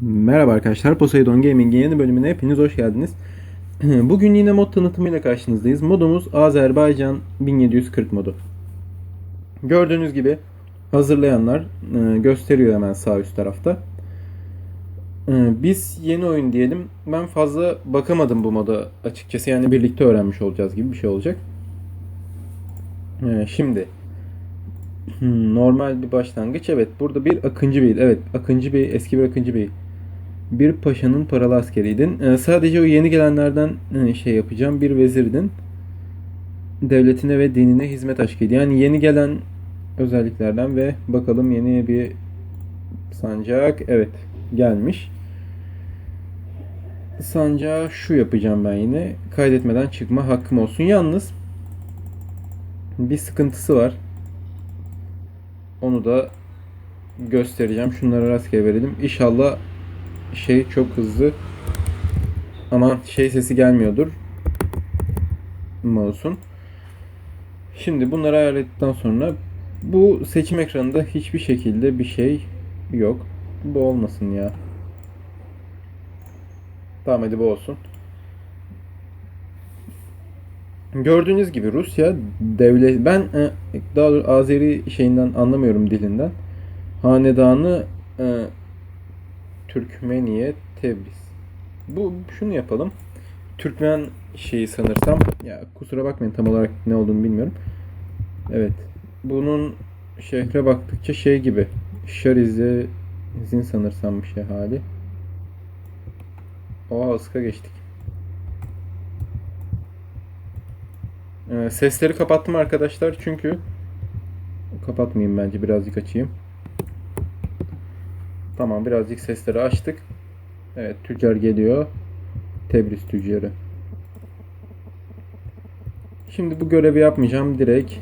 Merhaba arkadaşlar, Poseidon Gaming'in yeni bölümüne hepiniz hoş geldiniz. Bugün yine mod tanıtımıyla karşınızdayız. Modumuz Azerbaycan 1740 modu. Gördüğünüz gibi hazırlayanlar e, gösteriyor hemen sağ üst tarafta. E, Biz yeni oyun diyelim. Ben fazla bakamadım bu moda açıkçası. Yani birlikte öğrenmiş olacağız gibi bir şey olacak. E, Şimdi normal bir başlangıç. Evet burada bir Akıncı Bey. Evet Akıncı Bey eski bir Akıncı Bey. Bir paşanın paralı askeriydin. Ee, sadece o yeni gelenlerden e, şey yapacağım. Bir vezirdin. Devletine ve dinine hizmet aşkıydı. Yani yeni gelen özelliklerden ve bakalım yeni bir sancak. Evet gelmiş. Sancağı şu yapacağım ben yine. Kaydetmeden çıkma hakkım olsun. Yalnız bir sıkıntısı var. Onu da göstereceğim. Şunları rastgele verelim. İnşallah şey çok hızlı ama şey sesi gelmiyordur. Mouse'un. Şimdi bunları ayarladıktan sonra bu seçim ekranında hiçbir şekilde bir şey yok. Bu olmasın ya. Tamam hadi bu olsun. Gördüğünüz gibi Rusya devlet ben e, daha Azeri şeyinden anlamıyorum dilinden. Hanedanı e, Türkmeniye Tebriz. Bu şunu yapalım. Türkmen şeyi sanırsam ya kusura bakmayın tam olarak ne olduğunu bilmiyorum. Evet. Bunun şehre baktıkça şey gibi. Şariz'in sanırsam bir şey hali. Oha ıska geçtik. Ee, sesleri kapattım arkadaşlar çünkü kapatmayayım bence birazcık açayım. Tamam birazcık sesleri açtık. Evet tüccar geliyor. Tebriz tüccarı. Şimdi bu görevi yapmayacağım. Direkt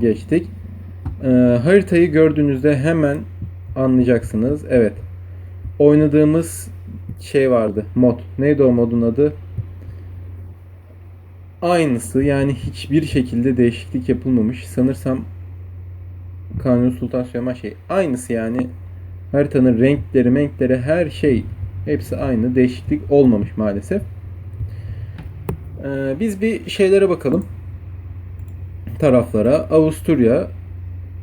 geçtik. Ee, haritayı gördüğünüzde hemen anlayacaksınız. Evet. Oynadığımız şey vardı. Mod. Neydi o modun adı? Aynısı yani hiçbir şekilde değişiklik yapılmamış. Sanırsam Kanuni Sultan Süleyman şey. Aynısı yani haritanın renkleri, renkleri her şey hepsi aynı. Değişiklik olmamış maalesef. Ee, biz bir şeylere bakalım. Taraflara. Avusturya,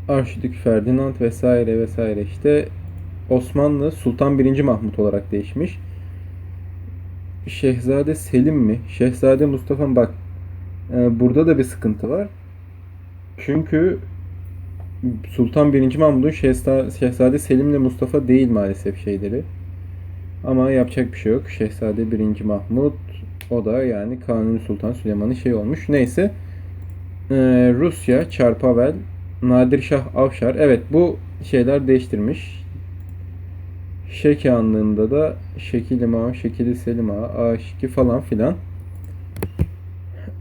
Arşidük Ferdinand vesaire vesaire işte Osmanlı Sultan 1. Mahmut olarak değişmiş. Şehzade Selim mi? Şehzade Mustafa mı? Bak e, burada da bir sıkıntı var. Çünkü Sultan 1. Mahmud'un Şehza- Şehzade Selim'le Mustafa değil maalesef şeyleri. Ama yapacak bir şey yok. Şehzade 1. Mahmud o da yani Kanuni Sultan Süleyman'ın şey olmuş. Neyse. Ee, Rusya, Çarpavel, Nadirşah Avşar. Evet bu şeyler değiştirmiş. Şekanlığında da Şekil İmam, Şekili Selim Ağa, Aşiki falan filan.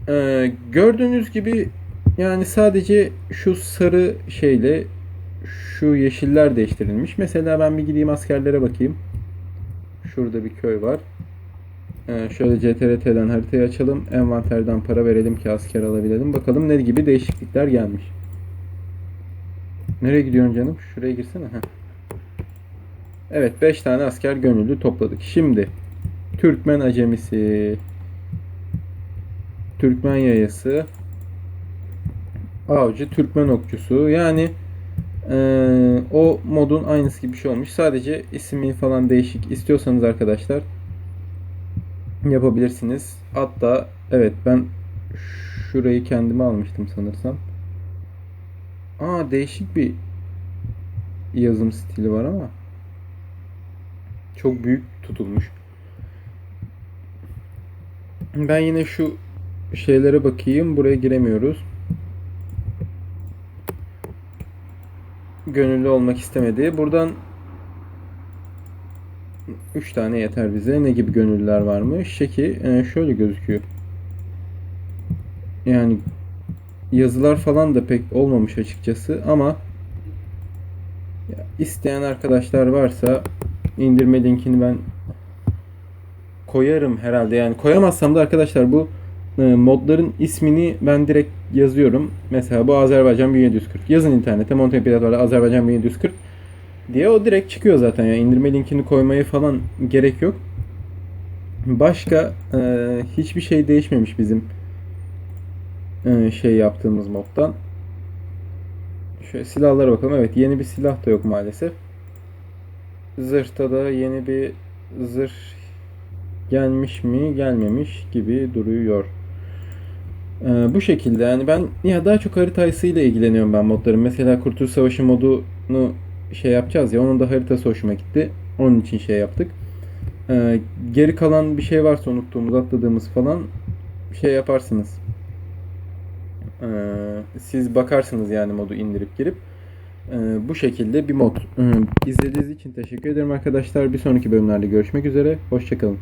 Ee, gördüğünüz gibi yani sadece şu sarı şeyle şu yeşiller değiştirilmiş. Mesela ben bir gideyim askerlere bakayım. Şurada bir köy var. Ee, şöyle CTRT'den haritayı açalım. Envanterden para verelim ki asker alabilelim. Bakalım ne gibi değişiklikler gelmiş. Nereye gidiyorsun canım? Şuraya girsene. Heh. Evet 5 tane asker gönüllü topladık. Şimdi Türkmen acemisi, Türkmen yayası, avcı, Türkmen okçusu. Yani eee, o modun aynısı gibi bir şey olmuş. Sadece ismi falan değişik istiyorsanız arkadaşlar yapabilirsiniz. Hatta evet ben şurayı kendime almıştım sanırsam. Aa değişik bir yazım stili var ama çok büyük tutulmuş. Ben yine şu şeylere bakayım. Buraya giremiyoruz. Gönüllü olmak istemedi. Buradan 3 tane yeter bize. Ne gibi gönüllüler varmış? Şeki e, şöyle gözüküyor. Yani yazılar falan da pek olmamış açıkçası ama isteyen arkadaşlar varsa indirme linkini ben koyarım herhalde. Yani koyamazsam da arkadaşlar bu e, modların ismini ben direkt yazıyorum. Mesela bu Azerbaycan 1740. Yazın internete Montepilator'da Azerbaycan 1740. diye o direkt çıkıyor zaten. Yani indirme linkini koymaya falan gerek yok. Başka e, hiçbir şey değişmemiş bizim e, şey yaptığımız moddan. Şöyle silahlara bakalım. Evet yeni bir silah da yok maalesef. Zırhta da yeni bir zırh gelmiş mi gelmemiş gibi duruyor. Ee, bu şekilde yani ben ya daha çok haritayısıyla ilgileniyorum ben modların. Mesela Kurtuluş Savaşı modunu şey yapacağız ya onun da haritası hoşuma gitti. Onun için şey yaptık. Ee, geri kalan bir şey varsa unuttuğumuz, atladığımız falan şey yaparsınız. Ee, siz bakarsınız yani modu indirip girip. Ee, bu şekilde bir mod. Ee, izlediğiniz için teşekkür ederim arkadaşlar. Bir sonraki bölümlerde görüşmek üzere. Hoşçakalın.